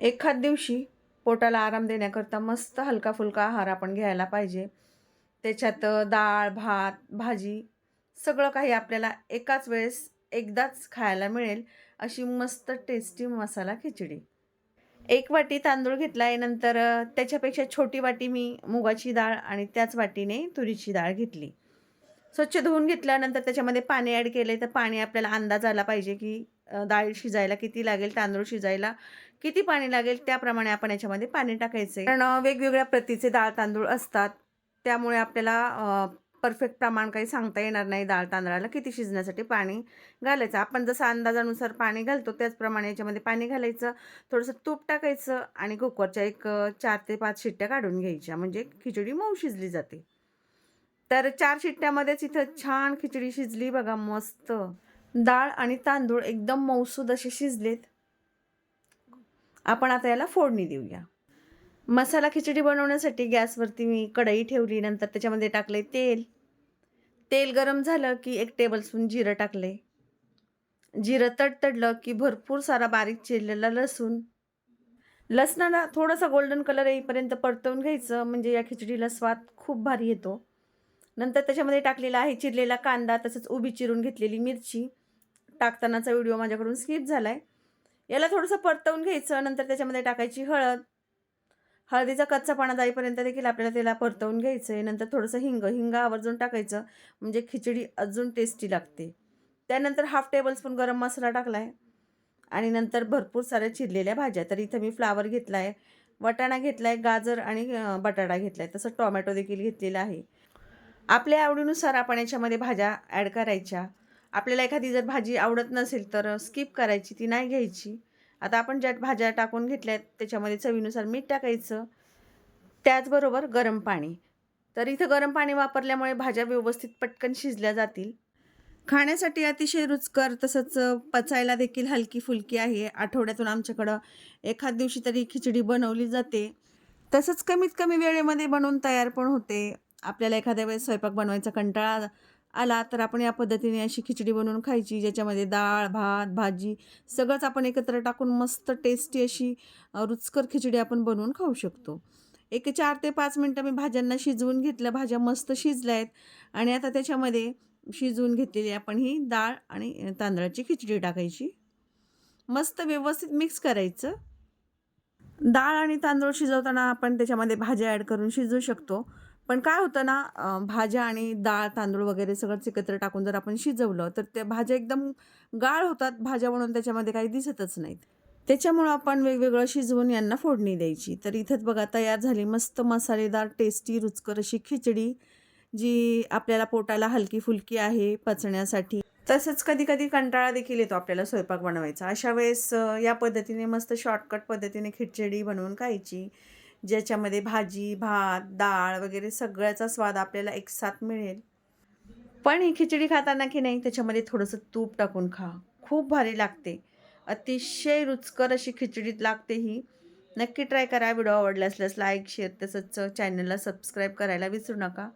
एखाद दिवशी पोटाला आराम देण्याकरता मस्त हलका फुलका आहार आपण घ्यायला पाहिजे. त्याच्यात डाळ भात भाजी सगळं काही आपल्याला एकाच वेळेस एकदाच खायला मिळेल अशी मस्त टेस्टी मसाला खिचडी. एक वाटी तांदूळ घेतला आहे नंतर त्याच्यापेक्षा छोटी वाटी मी मुगाची डाळ आणि त्याच वाटीने तुरीची डाळ घेतली. स्वच्छ धुवून घेतल्यानंतर त्याच्यामध्ये पाणी ॲड केले तर पाणी आपल्याला अंदाज आला पाहिजे की डाळ शिजायला किती लागेल तांदूळ शिजायला किती पाणी लागेल त्याप्रमाणे आपण याच्यामध्ये पाणी टाकायचे. कारण वेगवेगळ्या प्रतीचे डाळ तांदूळ असतात. त्यामुळे आपल्याला परफेक्ट प्रमाण काही सांगता येणार नाही डाळ तांदळाला किती शिजण्यासाठी पाणी घालायचं. आपण जसं अंदाजानुसार पाणी घालतो त्याचप्रमाणे याच्यामध्ये पाणी घालायचं थोडंसं तूप टाकायचं आणि कुकरच्या एक चार ते पाच शिट्ट्या काढून घ्यायच्या. म्हणजे खिचडी मऊ शिजली जाते. तर चार शिट्ट्यामध्येच इथं छान खिचडी शिजली बघा मस्त. डाळ आणि तांदूळ एकदम मऊसूद असे शिजलेत. आपण आता याला फोडणी देऊया. मसाला खिचडी बनवण्यासाठी गॅसवरती मी कढई ठेवली नंतर त्याच्यामध्ये टाकले तेल. तेल गरम झालं की एक टेबलस्पून जिरं टाकले जिरं तडतडलं की भरपूर सारा बारीक चिरलेला लसूण. लसणाला थोडासा गोल्डन कलर येईपर्यंत परतवून घ्यायचं म्हणजे या खिचडीला स्वाद खूप भारी येतो. नंतर त्याच्यामध्ये टाकलेला आहे चिरलेला कांदा तसंच उभी चिरून घेतलेली मिरची. टाकतानाचा व्हिडिओ माझ्याकडून स्किप झाला आहे याला थोडंसं परतवून घ्यायचं नंतर त्याच्यामध्ये टाकायची हळद. हळदीचा कच्चापणा जाईपर्यंत देखील आपल्याला त्याला परतवून घ्यायचं आहे नंतर थोडंसं हिंग हिंग आवर्जून टाकायचं म्हणजे खिचडी अजून टेस्टी लागते. त्यानंतर हाफ टेबलस्पून गरम मसाला टाकला आहे आणि नंतर भरपूर साऱ्या चिरलेल्या भाज्या. तर इथं मी फ्लावर घेतला आहे वटाणा घेतला आहे गाजर आणि बटाटा घेतला आहे तसं टोमॅटो देखील घेतलेला आहे. आपल्या आवडीनुसार आपण याच्यामध्ये भाज्या ॲड करायच्या. आपल्याला एखादी जर भाजी आवडत नसेल तर स्किप करायची ती नाही घ्यायची. आता आपण ज्या भाज्या टाकून घेतल्या आहेत त्याच्यामध्ये चवीनुसार मीठ टाकायचं. त्याचबरोबर गरम पाणी. तर इथं गरम पाणी वापरल्यामुळे भाज्या व्यवस्थित पटकन शिजल्या जातील. खाण्यासाठी अतिशय रुचकर तसंच पचायला देखील हलकी फुलकी आहे. आठवड्यातून आमच्याकडं एखाद दिवशी तरी खिचडी बनवली जाते. तसंच कमीत कमी वेळेमध्ये बनवून तयार पण होते. आपल्याला एखाद्या वेळेस स्वयंपाक बनवायचा कंटाळा आला तर आपण या पद्धतीने अशी खिचडी बनवून खायची ज्याच्यामध्ये डाळ भात भाजी सगळंच आपण एकत्र टाकून मस्त टेस्टी अशी रुचकर खिचडी आपण बनवून खाऊ शकतो. एक चार ते पाच मिनटं मी भाज्यांना शिजवून घेतलं. भाज्या मस्त शिजल्या आहेत आणि आता त्याच्यामध्ये शिजवून घेतलेली आपण ही डाळ आणि तांदळाची खिचडी टाकायची. मस्त व्यवस्थित मिक्स करायचं. डाळ आणि तांदूळ शिजवताना आपण त्याच्यामध्ये भाज्या ॲड करून शिजवू शकतो. पण काय होतं ना भाज्या आणि डाळ तांदूळ वगैरे सगळंच एकत्र टाकून जर आपण शिजवलं तर त्या भाज्या एकदम गाळ होतात. भाज्या म्हणून त्याच्यामध्ये काही दिसतच नाहीत. त्याच्यामुळं आपण वेगवेगळं शिजवून यांना फोडणी द्यायची. तर इथंच बघा तयार झाली मस्त मसालेदार टेस्टी रुचकर अशी खिचडी जी आपल्याला पोटाला हलकी फुलकी आहे पचण्यासाठी. तसंच कधी कधी कंटाळा देखील येतो आपल्याला स्वयंपाक बनवायचा. अशा वेळेस या पद्धतीने मस्त शॉर्टकट पद्धतीने खिचडी बनवून खायची. ज्याच्यामध्ये भाजी भात डाळ वगैरे सगळ्याचा स्वाद आपल्याला एकसाथ मिळेल. पण ही खिचडी खाताना की नाही त्याच्यामध्ये थोडंसं तूप टाकून खा. खूप भारी लागते. अतिशय रुचकर अशी खिचडीत लागते ही. नक्की ट्राय करा. व्हिडिओ आवडला असल्यास लाईक शेअर तसंच चॅनलला सबस्क्राईब करायला विसरू नका.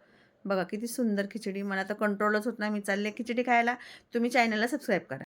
बघा किती सुंदर खिचडी. मला तर कंट्रोलच होत नाही. मी चालले खिचडी खायला. तुम्ही चॅनलला सबस्क्राईब करा.